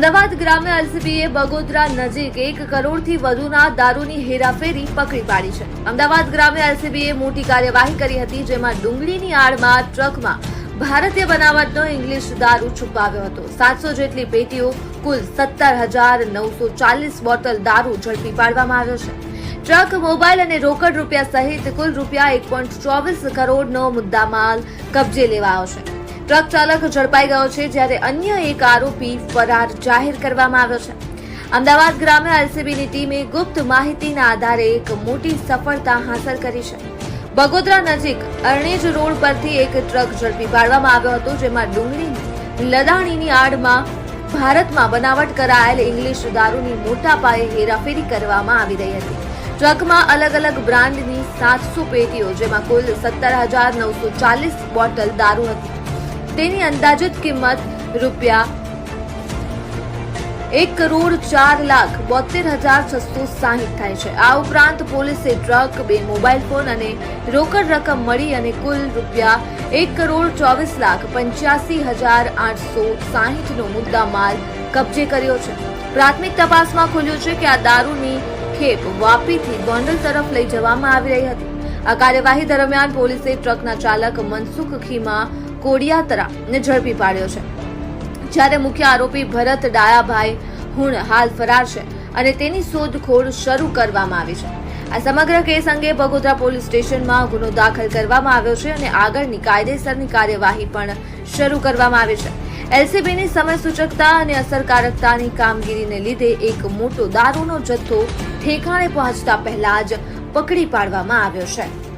અમદાવાદ ગ્રામ્ય એલસીબીએ બગોદરા નજીક એક કરોડથી વધુના દારૂની હેરાફેરી પકડી પાડી છે. અમદાવાદ ગ્રામ્ય એલસીબીએ મોટી કાર્યવાહી કરી હતી, જેમાં ડુંગળીની આડમાં ટ્રકમાં ભારતીય બનાવટનો ઇંગ્લિશ દારૂ છુપાવ્યો હતો. સાતસો જેટલી પેટીઓ, કુલ સત્તર હજાર નવસો ચાલીસ બોટલ દારૂ ઝડપી પાડવામાં આવ્યો છે. ટ્રક, મોબાઈલ અને રોકડ રૂપિયા સહિત કુલ રૂપિયા એક પોઈન્ટ ચોવીસ કરોડનો મુદ્દામાલ કબજે લેવાયો છે. ટ્રક ચાલક ઝડપાઈ ગયો છે જ્યારે અન્ય એક આરોપી ફરાર જાહેર કરવામાં આવ્યો છે. અમદાવાદ ગ્રામ્ય એલસીબીની ટીમે ગુપ્ત માહિતીના આધારે એક મોટી સફળતા હાંસલ કરી છે. બગોદરા નજીક અરણેજ રોડ પરથી એક ટ્રક ઝડપી પાડવામાં આવ્યો હતો, જેમાં ડુંગળી લદાણીની આડમાં ભારતમાં બનાવટ કરાયેલ ઇંગ્લિશ દારૂની મોટા પાયે હેરાફેરી કરવામાં આવી રહી હતી. ટ્રકમાં અલગ અલગ બ્રાન્ડની સાતસો પેટીઓ, જેમાં કુલ સત્તર હજાર નવસો ચાલીસ બોટલ દારૂ હતી. તેની અંદાજિત કિંમત રૂપિયા એક કરોડ ચાર લાખ બોતેર હજાર છસો સાહીઠ થાય છે. આ ઉપરાંત પોલીસે ટ્રક, બે મોબાઈલ ફોન અને રોકડ રકમ મળી અને કુલ રૂપિયા એક કરોડ ચોવીસ લાખ પંચ્યાસી હજાર આઠસો સાહીઠનો મુદ્દા માલ કબજે કર્યો છે. પ્રાથમિક તપાસમાં ખુલ્યું છે કે આ દારૂની ખેપ વાપીથી ગોંડલ તરફ લઈ જવામાં આવી રહી હતી. આ કાર્યવાહી દરમિયાન પોલીસે ટ્રકના ચાલક મનસુખ ખીમા કોડિયાતરાને ઝડપી પાડ્યો છે. જ્યારે મુખ્ય આરોપી ભરત ડાયાભાઈ હુણ હાલ ફરાર છે અને તેની શોધખોળ શરૂ કરવામાં આવી છે. આ સમગ્ર કેસ અંગે બગોદરા પોલીસ સ્ટેશનમાં ગુનો દાખલ કરવામાં આવ્યો છે અને આગળની કાયદેસરની કાર્યવાહી પણ શરૂ કરવામાં આવી છે. એલસીબીની સમય સૂચકતા અને અસરકારકતાની કામગીરીને લીધે એક મોટો દારૂનો જથ્થો ઠેકાણે પહોંચતા પહેલા જ પકડી પાડવામાં આવ્યો છે.